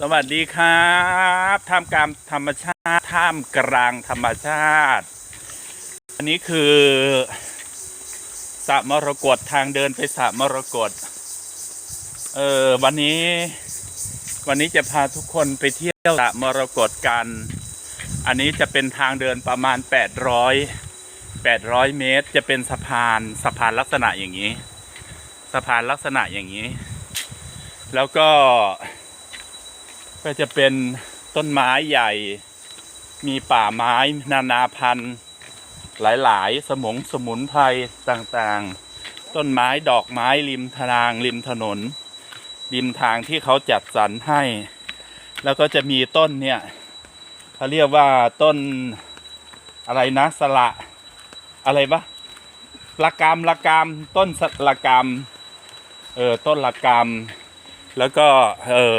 สวัสดีครับท่ามกลางธรรมชาติท่ามกลางธรรมชาติ อันนี้คือสระมรกตทางเดินไปสระมรกตเออวันนี้ วันนี้จะพาทุกคนไปเที่ยวสระมรกตกัน อันนี้จะเป็นทางเดินประมาณ 800 800 เมตร จะเป็นสะพานสะพานลักษณะอย่างนี้ สะพานลักษณะอย่างนี้ แล้วก็ ก็จะเป็นต้นไม้ใหญ่ มีป่าไม้นานาพันธุ์ หลายๆ สมงสมุนไพรต่างๆ ต้นไม้ดอกไม้ริมทางริมถนน ริมทางที่เขาจัดสรรให้ แล้วก็จะมีต้นเนี่ยเขาเรียกว่าต้นอะไรนะสละอะไรปะละกามละกามต้นสละกามเออต้นละกามแล้วก็เออ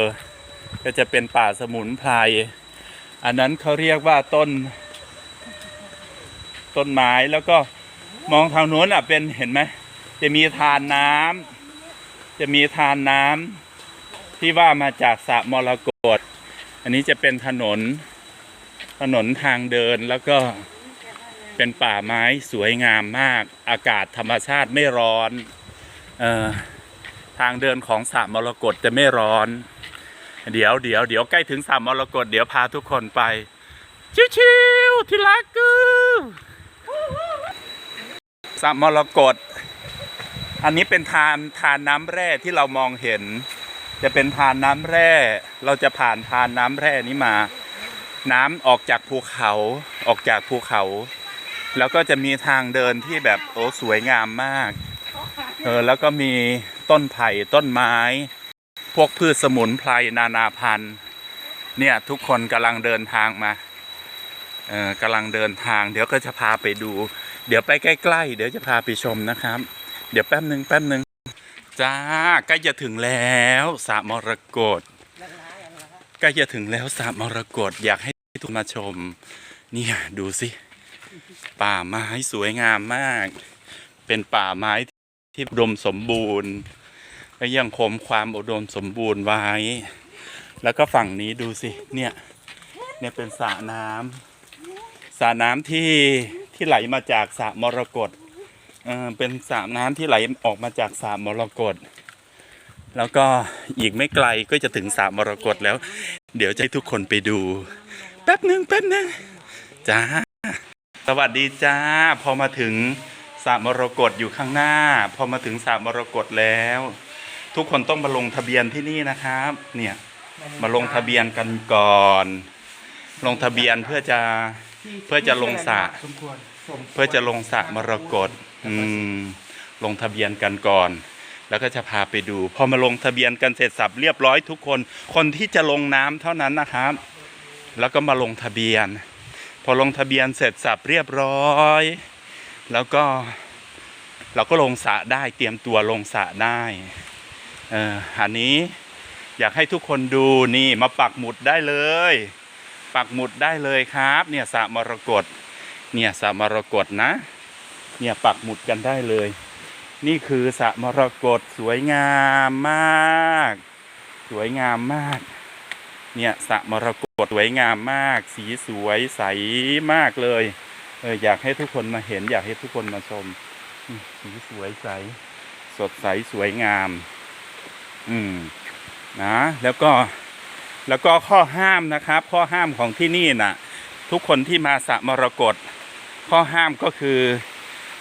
ก็จะเป็นป่าสมุนไพรอันนั้นเขาเรียกว่าต้น ต้นไม้แล้วก็มองทางโน้นอะเป็นเห็นไหมจะมีทานน้ำจะมีทานน้ำที่ว่ามาจากสระมรกตอันนี้จะเป็นถนนถนนทางเดินแล้วก็เป็นป่าไม้สวยงามมาก อากาศธรรมชาติไม่ร้อนออทางเดินของสระมรกตจะไม่ร้อน เดี๋ยวเดี๋ยวเดี๋ยวใกล้ถึงสามมรกตเดี๋ยวพาทุกคนไป ชิวๆที่รักกูสามมรกตอันนี้เป็นทานทานน้ำแร่ที่เรามองเห็น จะเป็นทานน้ำแร่ เราจะผ่านทานน้ำแร่นี้มา น้ำออกจากภูเขาออกจากภูเขา แล้วก็จะมีทางเดินที่แบบโอ้สวยงามมากเออแล้วก็มีต้นไผ่ต้นไม้ พวกพืชสมุนไพรนานาพันธุ์เนี่ยทุกคนกำลังเดินทางมาเออกำลังเดินทาง เดี๋ยวก็จะพาไปดู เดี๋ยวไปใกล้ๆ เดี๋ยวจะพาไปชมนะครับ เดี๋ยวแป๊บหนึ่งแป๊บหนึ่งจ้าใกล้จะถึงแล้วสระมรกตใกล้จะถึงแล้วสระมรกตอยากให้ทุกมาชมเนี่ยดูสิป่าไม้สวยงามมาก เป็นป่าไม้ที่อุดมสมบูรณ์ ก็ยังคงความอุดมสมบูรณ์ไว้ แล้วก็ฝั่งนี้ดูสิ เนี่ย เนี่ยเป็นสระน้ำสระน้ำที่ที่ไหลมาจากสระมรกตเออเป็นสระน้ำที่ไหลออกมาจากสระมรกตแล้วก็อีกไม่ไกลก็จะถึงสระมรกตแล้ว เดี๋ยวจะให้ทุกคนไปดู แป๊บหนึ่งแป๊บหนึ่งจ้า สวัสดีจ้า พอมาถึงสระมรกตอยู่ข้างหน้า พอมาถึงสระมรกตแล้ว ทุกคนต้องมาลงทะเบียนที่นี่นะครับ เนี่ยมาลงทะเบียนกันก่อน ลงทะเบียนเพื่อจะเพื่อจะลงสระสมควรสมควรเพื่อจะลงสระมรกตอืมลงทะเบียนกันก่อน แล้วก็จะพาไปดู พอมาลงทะเบียนกันเสร็จสับเรียบร้อยทุกคน คนที่จะลงน้ำเท่านั้นนะครับ แล้วก็มาลงทะเบียน พอลงทะเบียนเสร็จสับเรียบร้อย แล้วก็ เราก็ลงสระได้เตรียมตัวลงสระได้เอันนี้อยากให้ทุกคนดูนี่มาปักหมุดได้เลย ปักหมุดได้เลยครับเนี่ยสระมรกตเนี่ยสระมรกตนะ เนี่ยปักหมุดกันได้เลย นี่คือสระมรกตสวยงามมาก สวยงามมาก เนี่ยสระมรกตสวยงามมาก สีสวยใสมากเลยเอออยากให้ทุกคนมาเห็น อยากให้ทุกคนมาชมสีสวยใส สดใสสวยงาม อืมนะแล้วก็แล้วก็ข้อห้ามนะครับ ข้อห้ามของที่นี่น่ะ ทุกคนที่มาสระมรกตข้อห้ามก็คือ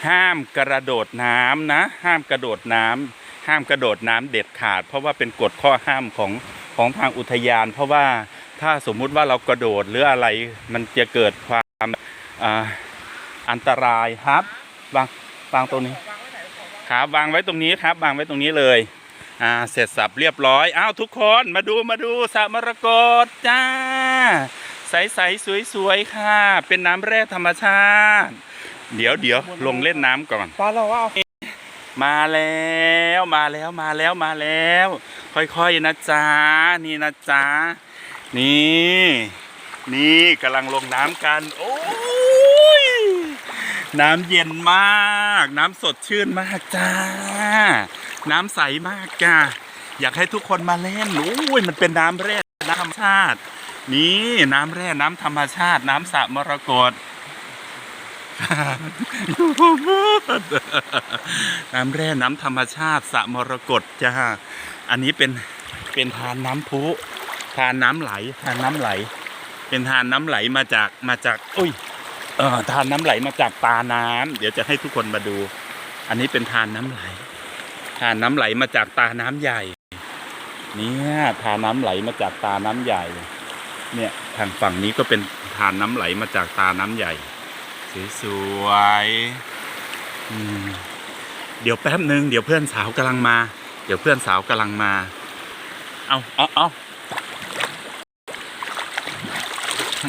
ห้ามกระโดดน้ำนะ ห้ามกระโดดน้ำห้ามกระโดดน้ำเด็ดขาด เพราะว่าเป็นกฎข้อห้ามของของทางอุทยาน เพราะว่าถ้าสมมุติว่าเรากระโดดหรืออะไรมันจะเกิดความอ,อันตรายครับวางวางตรงนี้ครับวางไว้ตรงนี้ครับวางไว้ตรงนี้เลย อ่าเสร็จสับเรียบร้อยอ้าวทุกคนมาดูมาดูสระมรกตจ้า ใสๆสวยๆค่ะ เป็นน้ำแร่ธรรมชาติ เดี๋ยวเดี๋ยวลงเล่นน้ำก่อนตอนเราว่าเอามาแล้วมาแล้วมาแล้วมาแล้ว ค่อยๆนะจ๊ะนี่นะจ๊ะนี่ นี่กำลังลงน้ำกัน โอ้ยน้ำเย็นมาก น้ำสดชื่นมากจ้า น้ำใสมากจ้าอยากให้ทุกคนมาเล่นโอ้ยมันเป็นน้ำแร่น้ำธรรมชาติ นี่น้ำแร่น้ำธรรมชาติ น้ำสระมรกตน้ำแร่น้ำธรรมชาติสระมรกตจ้าอันนี้เป็นเป็นทานน้ำพุทานน้ำไหลทานน้ำไหล เป็นทานน้ำไหลมาจากมาจากอุ้ยเออทานน้ำไหลมาจากตาน้ำเดี๋ยวจะให้ทุกคนมาดู อันนี้เป็นทานน้ำไหล ทานน้ำไหลมาจากตาน้ำใหญ่ เนี่ยทานน้ำไหลมาจากตาน้ำใหญ่ เนี่ยทางฝั่งนี้ก็เป็นทานน้ำไหลมาจากตาน้ำใหญ่สวยๆเดี๋ยวแป๊บหนึ่งเดี๋ยวเพื่อนสาวกำลังมา เดี๋ยวเพื่อนสาวกำลังมา เอาเอาเอา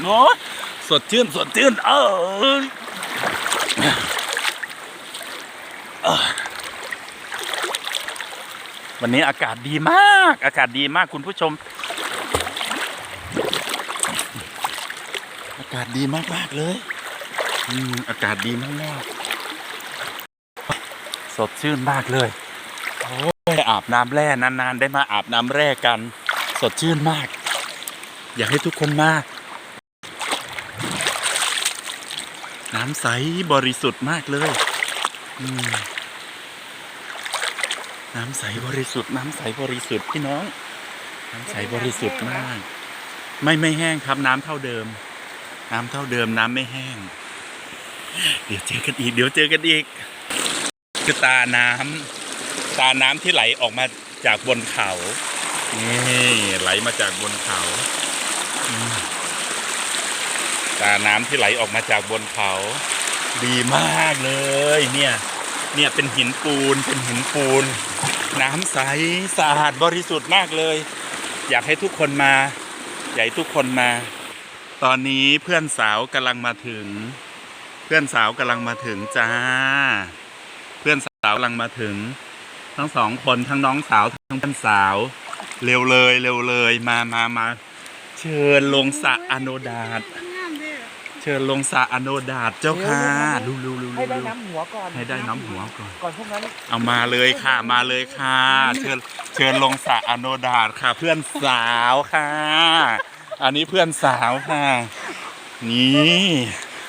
โอ้สดชื่นสดชื่นเออเออ วันนี้อากาศดีมาก อากาศดีมากคุณผู้ชม อากาศดีมากมากๆเลยอืมอากาศดีมากมากๆสดชื่นมากเลยโอ้ยอาบน้ำแร่นานๆ ได้มาอาบน้ำแร่กัน สดชื่นมาก อยากให้ทุกคนมาน้ำใสบริสุทธิ์มากเลย อืม น้ำใสบริสุทธิ์น้ำใสบริสุทธิ์พี่น้อง น้ำใสบริสุทธิ์มาก ไม่ไม่แห้งครับน้ำเท่าเดิม น้ำเท่าเดิมน้ำไม่แห้ง เดี๋ยวเจอกันอีก เดี๋ยวเจอกันอีกคือตาน้ำตาน้ำที่ไหลออกมาจากบนเขานี่ไหลมาจากบนเขาอืมตาน้ำที่ไหลออกมาจากบนเขา ดีมากเลยเนี่ย เนี่ยเป็นหินปูนเป็นหินปูน น้ำใสสะอาดบริสุทธิ์มากเลย อยากให้ทุกคนมา อยากให้ทุกคนมา ตอนนี้เพื่อนสาวกำลังมาถึง เพื่อนสาวกำลังมาถึงจ้า เพื่อนสาวกำลังมาถึง ทั้งสองคนทั้งน้องสาวทั้งเพื่อนสาว เร็วเลยเร็วเลยมามามาเชิญลงสระอโนดาต ชิญลงสระอโนดาตเจ้าค่ะดูดูดูให้ได้ดูน้ำหัวก่อนให้ได้น้ำหัวก่อนก่อนพวกนั้นเอามาเลยค่ะมาเลยค่ะ เชิญเชิญลงสระอโนดาตค่ะ เพื่อนสาวค่ะ อันนี้เพื่อนสาวค่ะ นี่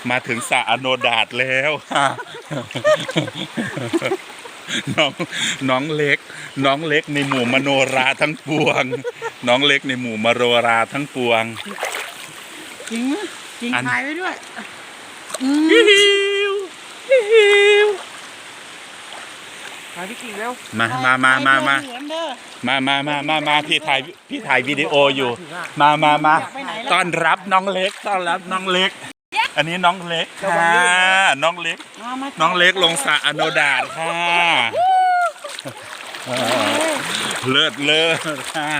มาถึงสระอโนดาตแล้วค่ะน้องน้องเล็ก น้องเล็กในหมู่มโนราทั้งปวง น้องเล็กในหมู่มโนราทั้งปวงจริงไหม จริงอัน ถ่ายไว้ด้วยฮิวฮิวมาพี่กิ่งแล้วมามามามามาเหมือนเด้อมามามามามาพี่ถ่ายพี่ถ่ายวิดีโออยู่ มามามาอยากไปไหนล่ะ ต้อนรับน้องเล็กต้อนรับน้องเล็ก อันนี้น้องเล็กค่ะน้องเล็ก มามาน้องเล็กลงสระอโนดาตค่ะเออเลิศเลิศค่ะ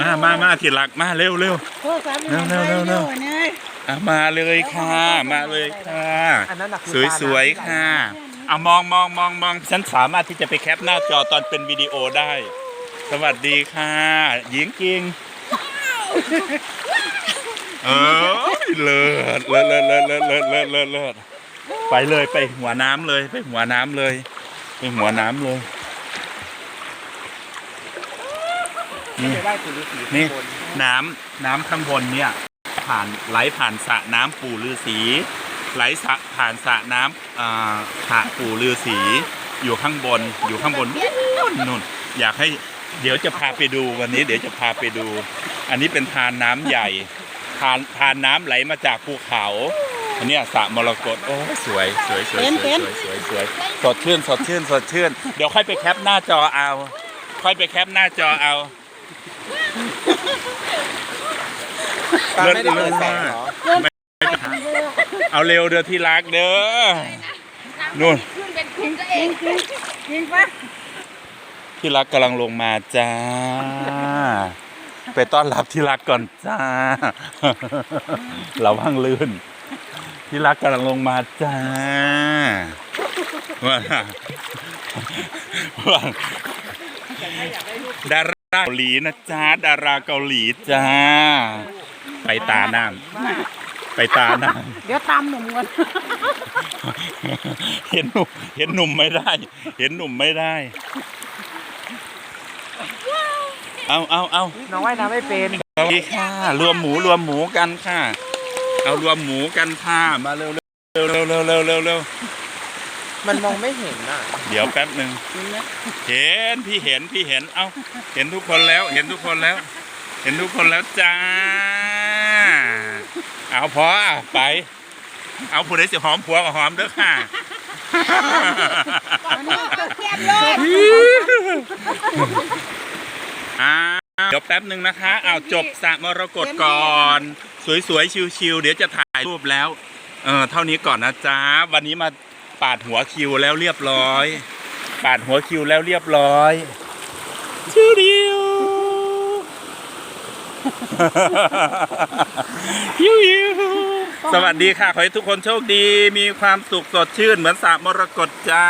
มามามาที่รักมาเร็วเร็ว โทรศัพท์เร็วเร็วเร็วเร็ว เนี่ย อะมาเลยค่ะ มาเลยค่ะ อันนั้นน่ะคือสวยตาสวยน้ำที่ไหลๆค่ะเอามองมองมองมองฉันสามารถที่จะไปแคปหน้าจอตอนเป็นวิดีโอได้ สวัสดีค่ะ หญิงกิงเออเลิศเลิศเลิศเลิศเลิศเลิศเลิศเลิศเลิศไปเลยไปหัวน้ำเลย ไปหัวน้ำเลย ไปหัวน้ำเลยไม่ได้ได้ปู่ฤาษีนี่ ข้างบน น้ำน้ำข้างบนเนี่ย ผ่านไหลผ่านสระน้ำปู่ฤาษีไหลสะผ่านสระน้ำอ่าสระปู่ฤาษีอยู่ข้างบนอยู่ข้างบนนู่นนู่นอยากให้เดี๋ยวจะพาไปดูวันนี้ เดี๋ยวจะพาไปดู อันนี้เป็นทานน้ำใหญ่ทานทานน้ำไหลมาจากภูเขา อันนี้สระมรกตโอ้สวยสวยสวยสวยสวยสวยสดชื่นสดชื่นสดชื่น เดี๋ยวค่อยไปแคปหน้าจอเอา ค่อยไปแคปหน้าจอเอา ตาไม่ได้เปิดแสงเหรอเอาเร็วเด้อที่รักเด้อนู่นขึ้นเป็นคุกก็จเอริงยิงจริงปะที่รักกำลังลงมาจ้า ไปต้อนรับที่รักก่อนจ้าเราว่างลื่น ที่รักกำลังลงมาจ้าว่าว่าดาราเกาหลีนะจ้าดาราเกาหลีจ้า ไปตาน้ำไปตาน้ำเดี๋ยวตามหนุ่มก่อนเห็นหนุ่มเห็นหนุ่มไม่ได้ เห็นหนุ่มไม่ได้ เอาเอาเอาน้องว่ายน้ำไม่เป็นสวัสดีค่ะ รวมหมูรวมหมูกันค่ะ เอารวมหมูกันค่ะมาเร็วเร็วเร็วเร็วเร็วเร็วเร็วมันมองไม่เห็นอะ เดี๋ยวแป๊บหนึ่งกินนะเห็นพี่เห็นพี่เห็น เอ้า เห็นทุกคนแล้ว เห็นทุกคนแล้ว เห็นทุกคนแล้วจ้า เอาพอไป เอาผู้ใดสิหอมผัวก็หอมเด้อค่ะอ่าเดี๋ยวแป๊บหนึ่งนะคะเอาจบสระมรกตก่อน สวยๆชิวๆเดี๋ยวจะถ่ายรูปแล้ว เออเท่านี้ก่อนนะจ๊ะวันนี้มาปาดหัวคิวแล้วเรียบร้อย ปาดหัวคิวแล้วเรียบร้อยชิวดิว ยูยูสวัสดีค่ะ ขอให้ทุกคนโชคดี มีความสุขสดชื่นเหมือนสระมรกตจ้า